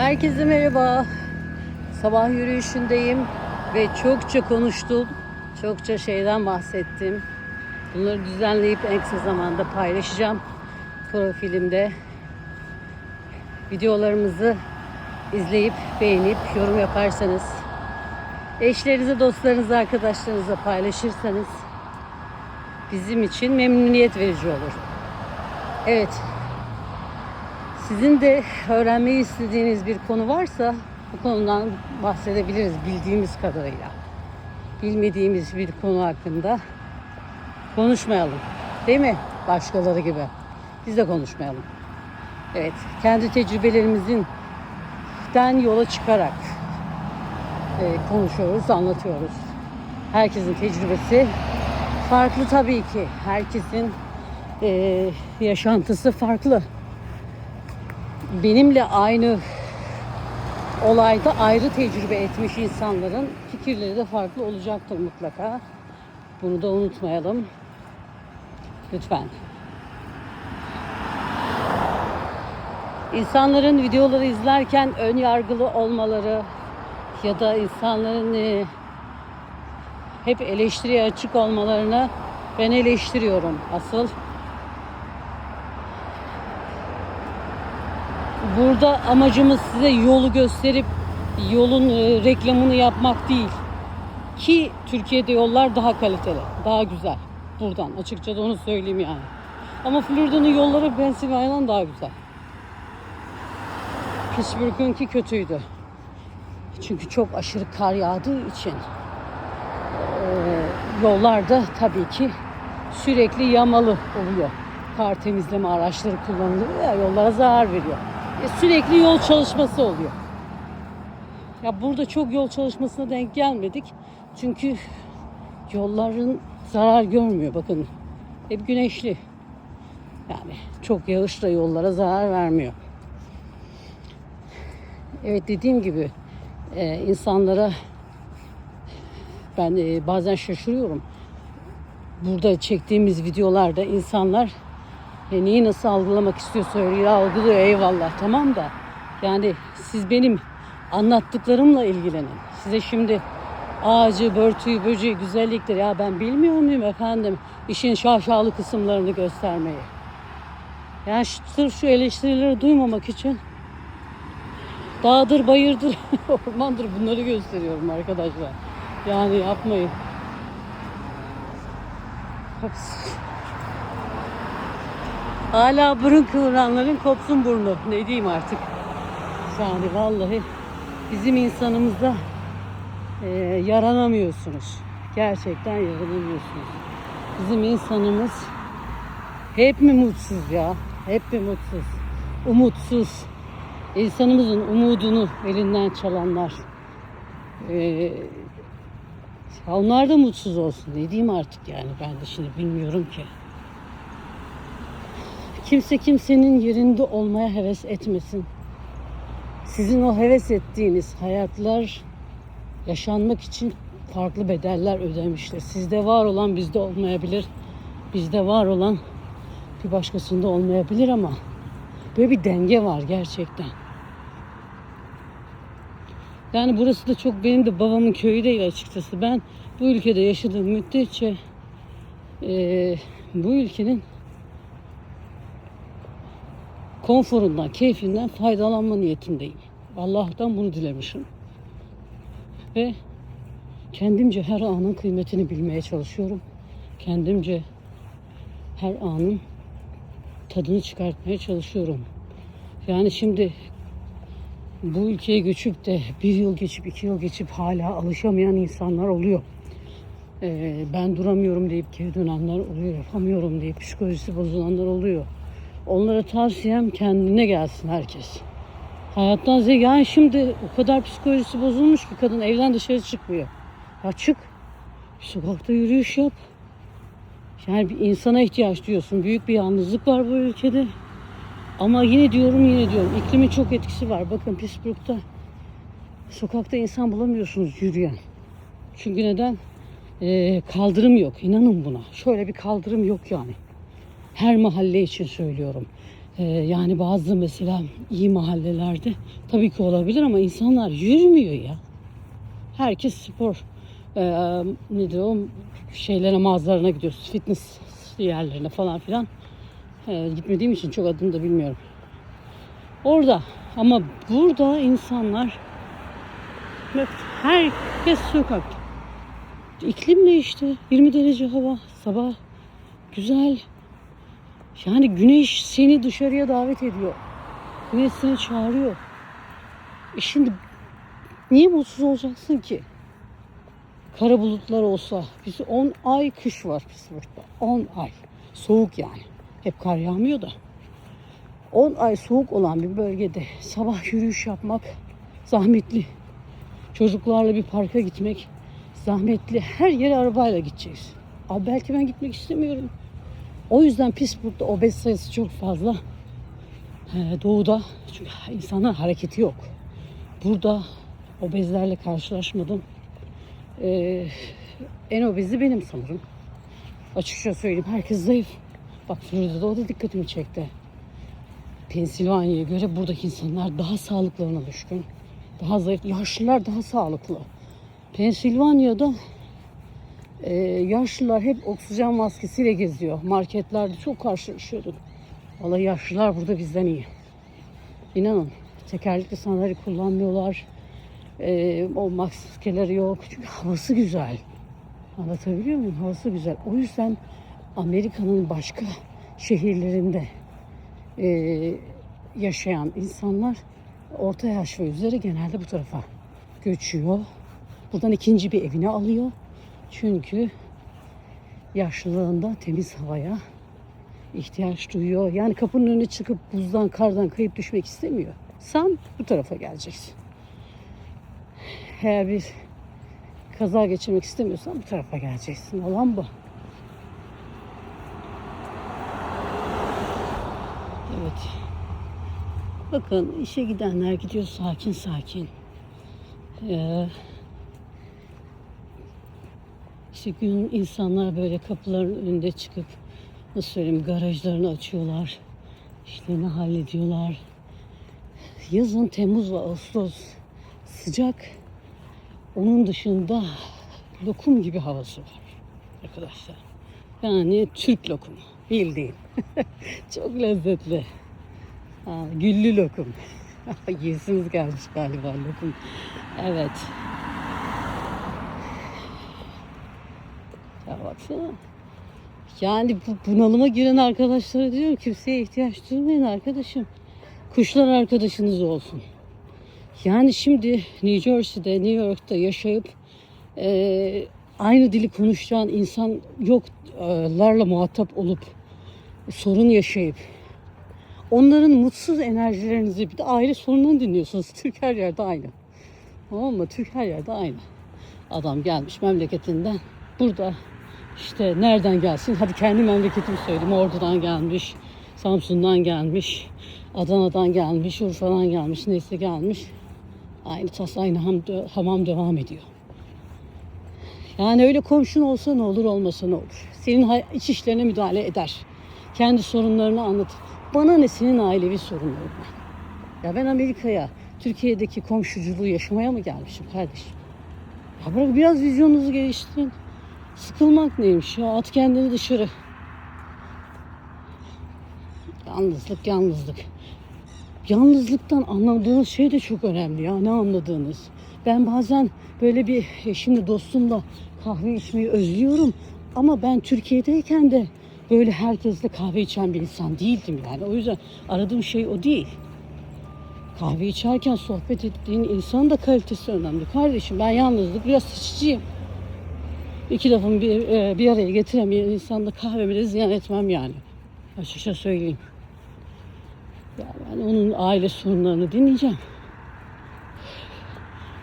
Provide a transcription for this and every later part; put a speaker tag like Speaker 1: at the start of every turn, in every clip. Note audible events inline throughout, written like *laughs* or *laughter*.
Speaker 1: Herkese merhaba. Sabah yürüyüşündeyim ve çokça konuştum. Çokça şeyden bahsettim. Bunları düzenleyip en kısa zamanda paylaşacağım profilimde. Videolarımızı izleyip beğenip yorum yaparsanız, eşlerinize, dostlarınıza, arkadaşlarınıza paylaşırsanız bizim için memnuniyet verici olur. Evet, sizin de öğrenmeyi istediğiniz bir konu varsa bu konudan bahsedebiliriz bildiğimiz kadarıyla. Bilmediğimiz bir konu hakkında konuşmayalım. Değil mi? Başkaları gibi. Biz de konuşmayalım. Evet, kendi tecrübelerimizin den yola çıkarak e, konuşuyoruz, anlatıyoruz. Herkesin tecrübesi farklı tabii ki. Herkesin e, yaşantısı farklı benimle aynı olayda ayrı tecrübe etmiş insanların fikirleri de farklı olacaktır mutlaka. Bunu da unutmayalım. Lütfen. İnsanların videoları izlerken ön yargılı olmaları ya da insanların e, hep eleştiriye açık olmalarını ben eleştiriyorum asıl. Burada amacımız size yolu gösterip yolun e, reklamını yapmak değil. Ki Türkiye'de yollar daha kaliteli, daha güzel. Buradan açıkça da onu söyleyeyim yani. Ama Florida'nın yolları Pennsylvania'dan daha güzel. Pittsburgh'unki kötüydü. Çünkü çok aşırı kar yağdığı için e, yollarda tabii ki sürekli yamalı oluyor. Kar temizleme araçları kullanılıyor ya yollara zarar veriyor. E, sürekli yol çalışması oluyor. Ya burada çok yol çalışmasına denk gelmedik. Çünkü yolların zarar görmüyor. Bakın hep güneşli. Yani çok yağış da yollara zarar vermiyor. Evet dediğim gibi e, insanlara ben e, bazen şaşırıyorum. Burada çektiğimiz videolarda insanlar e, neyi nasıl algılamak istiyorsa öyle algılıyor eyvallah tamam da yani siz benim anlattıklarımla ilgilenin. Size şimdi ağacı, börtüyü, böceği, güzellikleri ya ben bilmiyor muyum efendim işin şaşalı kısımlarını göstermeyi. Yani sırf şu eleştirileri duymamak için dağdır, bayırdır, *laughs* ormandır bunları gösteriyorum arkadaşlar. Yani yapmayın. Hops. Hala burun kıvıranların kopsun burnu. Ne diyeyim artık. Yani vallahi bizim insanımızda e, yaranamıyorsunuz. Gerçekten yaranamıyorsunuz. Bizim insanımız hep mi mutsuz ya? Hep mi mutsuz? Umutsuz. İnsanımızın umudunu elinden çalanlar. E, ya onlar da mutsuz olsun. Ne diyeyim artık yani ben de şimdi bilmiyorum ki. Kimse kimsenin yerinde olmaya heves etmesin. Sizin o heves ettiğiniz hayatlar yaşanmak için farklı bedeller ödemiştir. Sizde var olan bizde olmayabilir. Bizde var olan bir başkasında olmayabilir ama böyle bir denge var gerçekten. Yani burası da çok benim de babamın köyü değil açıkçası. Ben bu ülkede yaşadığım müddetçe eee, bu ülkenin konforundan, keyfinden faydalanma niyetindeyim. Allah'tan bunu dilemişim. Ve kendimce her anın kıymetini bilmeye çalışıyorum. Kendimce her anın tadını çıkartmaya çalışıyorum. Yani şimdi bu ülkeye göçüp de bir yıl geçip iki yıl geçip hala alışamayan insanlar oluyor. Ee, ben duramıyorum deyip geri dönenler oluyor. Yapamıyorum deyip psikolojisi bozulanlar oluyor. Onlara tavsiyem kendine gelsin herkes. Hayattan zevk. Yani şimdi o kadar psikolojisi bozulmuş ki kadın evden dışarı çıkmıyor. Ya çık. Sokakta yürüyüş yap. Yani bir insana ihtiyaç duyuyorsun. Büyük bir yalnızlık var bu ülkede. Ama yine diyorum yine diyorum. İklimin çok etkisi var. Bakın Pittsburgh'da sokakta insan bulamıyorsunuz yürüyen. Çünkü neden? Ee, kaldırım yok. İnanın buna. Şöyle bir kaldırım yok yani. Her mahalle için söylüyorum. Ee, yani bazı mesela iyi mahallelerde tabii ki olabilir ama insanlar yürümüyor ya. Herkes spor e, nedir o şeylere mağazalarına gidiyoruz. Fitness yerlerine falan filan. E, gitmediğim için çok adını da bilmiyorum. Orada ama burada insanlar herkes sokakta. İklim değişti. 20 derece hava. Sabah güzel. Yani güneş seni dışarıya davet ediyor. Güneş seni çağırıyor. E şimdi niye mutsuz olacaksın ki? Kara bulutlar olsa. Biz 10 ay kış var Pittsburgh'da. 10 ay. Soğuk yani. Hep kar yağmıyor da. 10 ay soğuk olan bir bölgede sabah yürüyüş yapmak zahmetli. Çocuklarla bir parka gitmek zahmetli. Her yere arabayla gideceğiz. Abi belki ben gitmek istemiyorum. O yüzden Pittsburgh'da obez sayısı çok fazla. Ee, doğuda çünkü insanlar hareketi yok. Burada obezlerle karşılaşmadım. Ee, en obezi benim sanırım. Açıkça söyleyeyim herkes zayıf. Bak Florida'da o da dikkatimi çekti. Pensilvanya'ya göre buradaki insanlar daha sağlıklarına düşkün. Daha zayıf. Yaşlılar daha sağlıklı. Pensilvanya'da e, yaşlılar hep oksijen maskesiyle geziyor. Marketlerde çok karşılaşıyorduk. Vallahi yaşlılar burada bizden iyi. İnanın tekerlekli sandalye kullanmıyorlar. E, o maskeleri yok. Çünkü havası güzel. Anlatabiliyor muyum? Havası güzel. O yüzden Amerika'nın başka şehirlerinde e, yaşayan insanlar orta yaş ve üzeri genelde bu tarafa göçüyor. Buradan ikinci bir evini alıyor. Çünkü yaşlılığında temiz havaya ihtiyaç duyuyor. Yani kapının önüne çıkıp buzdan, kardan kayıp düşmek istemiyor. Sen bu tarafa geleceksin. Eğer bir kaza geçirmek istemiyorsan bu tarafa geleceksin. Olan bu. Evet. Bakın işe gidenler gidiyor sakin sakin. Ee, işte gün insanlar böyle kapıların önünde çıkıp nasıl söyleyeyim garajlarını açıyorlar. İşlerini hallediyorlar. Yazın Temmuz ve Ağustos sıcak. Onun dışında lokum gibi havası var arkadaşlar. Yani Türk lokumu bildiğin. *laughs* Çok lezzetli. Ha, güllü lokum. *laughs* Yesiniz gelmiş galiba lokum. Evet. Ya baksana. Yani bu bunalıma giren arkadaşlara diyorum kimseye ihtiyaç duymayın arkadaşım. Kuşlar arkadaşınız olsun. Yani şimdi New Jersey'de, New York'ta yaşayıp e, aynı dili konuşacağın insan yoklarla muhatap olup sorun yaşayıp onların mutsuz enerjilerinizi bir de aile sorunlarını dinliyorsunuz. *laughs* Türk her yerde aynı. Tamam mı? Türk her yerde aynı. Adam gelmiş memleketinden. Burada işte nereden gelsin? Hadi kendi memleketimi söyleyeyim. Ordu'dan gelmiş, Samsun'dan gelmiş, Adana'dan gelmiş, Urfa'dan gelmiş, neyse gelmiş. Aynı tas, aynı ham, hamam devam ediyor. Yani öyle komşun olsa ne olur, olmasa ne olur. Senin iç işlerine müdahale eder. Kendi sorunlarını anlatır. Bana ne senin ailevi sorunların? Ya ben Amerika'ya, Türkiye'deki komşuculuğu yaşamaya mı gelmişim kardeşim? Ya bırak biraz vizyonunuzu geliştirin. Sıkılmak neymiş ya? At kendini dışarı. Yalnızlık, yalnızlık. Yalnızlıktan anladığınız şey de çok önemli ya. Ne anladığınız? Ben bazen böyle bir eşimle dostumla kahve içmeyi özlüyorum. Ama ben Türkiye'deyken de böyle herkesle kahve içen bir insan değildim yani. O yüzden aradığım şey o değil. Kahve içerken sohbet ettiğin insanın da kalitesi önemli. Kardeşim ben yalnızlık biraz seçiciyim. İki lafımı bir, e, bir araya getiremeyen insanda kahvemi de ziyan etmem yani. Açıkça söyleyeyim. Ya ben onun aile sorunlarını dinleyeceğim.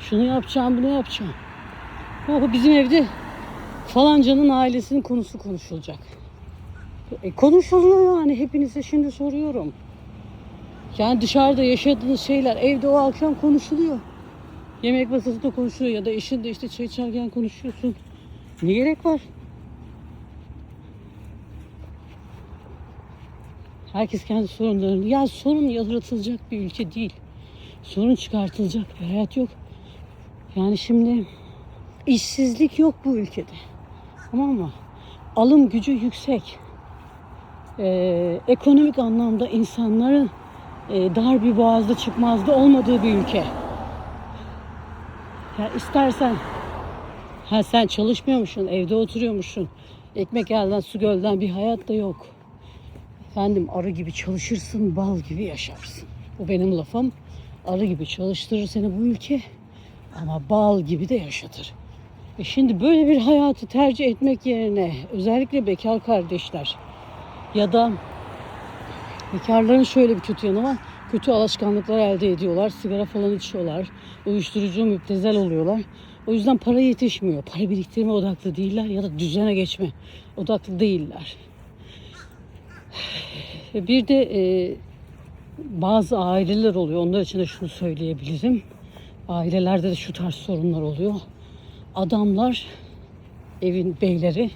Speaker 1: Şunu yapacağım, bunu yapacağım. O bizim evde falancanın ailesinin konusu konuşulacak. E, konuşuluyor yani hepinize şimdi soruyorum. Yani dışarıda yaşadığınız şeyler evde o akşam konuşuluyor. Yemek masasında konuşuluyor ya da eşinle işte çay içerken konuşuyorsun. Ne gerek var? Herkes kendi sorunlarını. Ya sorun yaratılacak bir ülke değil. Sorun çıkartılacak bir hayat yok. Yani şimdi işsizlik yok bu ülkede. Tamam mı? Alım gücü yüksek. Ee, ekonomik anlamda insanların e, dar bir boğazda çıkmazda olmadığı bir ülke. Ya istersen ha sen çalışmıyormuşsun, evde oturuyormuşsun. Ekmek elden su gölden bir hayat da yok. Efendim arı gibi çalışırsın, bal gibi yaşarsın. Bu benim lafım. Arı gibi çalıştırır seni bu ülke ama bal gibi de yaşatır. E şimdi böyle bir hayatı tercih etmek yerine özellikle bekar kardeşler ya da bekarların şöyle bir kötü yanı var. Kötü alışkanlıklar elde ediyorlar. Sigara falan içiyorlar. Uyuşturucu müptezel oluyorlar. O yüzden para yetişmiyor. Para biriktirme odaklı değiller ya da düzene geçme odaklı değiller. Bir de e, bazı aileler oluyor. Onlar için de şunu söyleyebilirim. Ailelerde de şu tarz sorunlar oluyor. Adamlar, evin beyleri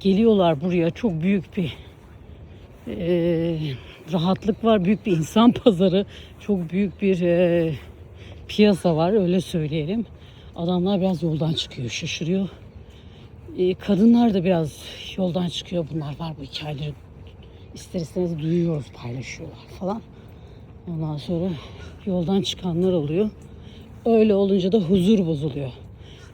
Speaker 1: geliyorlar buraya. Çok büyük bir e, rahatlık var. Büyük bir insan *laughs* pazarı. Çok büyük bir e, piyasa var. Öyle söyleyelim. Adamlar biraz yoldan çıkıyor, şaşırıyor. E, kadınlar da biraz yoldan çıkıyor. Bunlar var bu hikayeleri ister istemez duyuyoruz, paylaşıyorlar falan. Ondan sonra yoldan çıkanlar oluyor. Öyle olunca da huzur bozuluyor.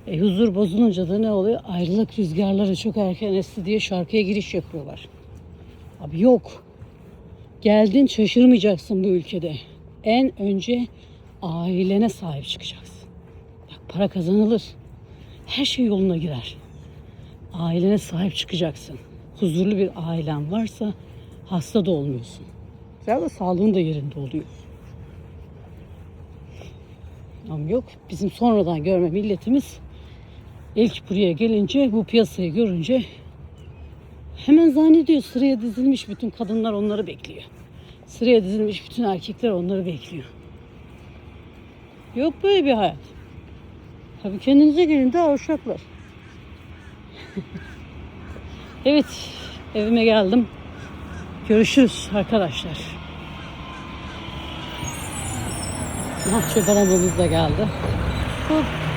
Speaker 1: E, huzur bozulunca da ne oluyor? Ayrılık rüzgarları çok erken esti diye şarkıya giriş yapıyorlar. Abi yok. Geldin şaşırmayacaksın bu ülkede. En önce ailene sahip çıkacaksın. Bak para kazanılır. Her şey yoluna girer. Ailene sahip çıkacaksın. Huzurlu bir ailen varsa hasta da olmuyorsun. Ya da sağlığın da yerinde oluyor. Ama yok bizim sonradan görme milletimiz ilk buraya gelince bu piyasayı görünce hemen zannediyor sıraya dizilmiş bütün kadınlar onları bekliyor. Sıraya dizilmiş bütün erkekler onları bekliyor. Yok böyle bir hayat. Tabii kendinize gelin daha uşaklar. *laughs* evet evime geldim. Görüşürüz arkadaşlar. Bahçe balonumuz da geldi. Hop.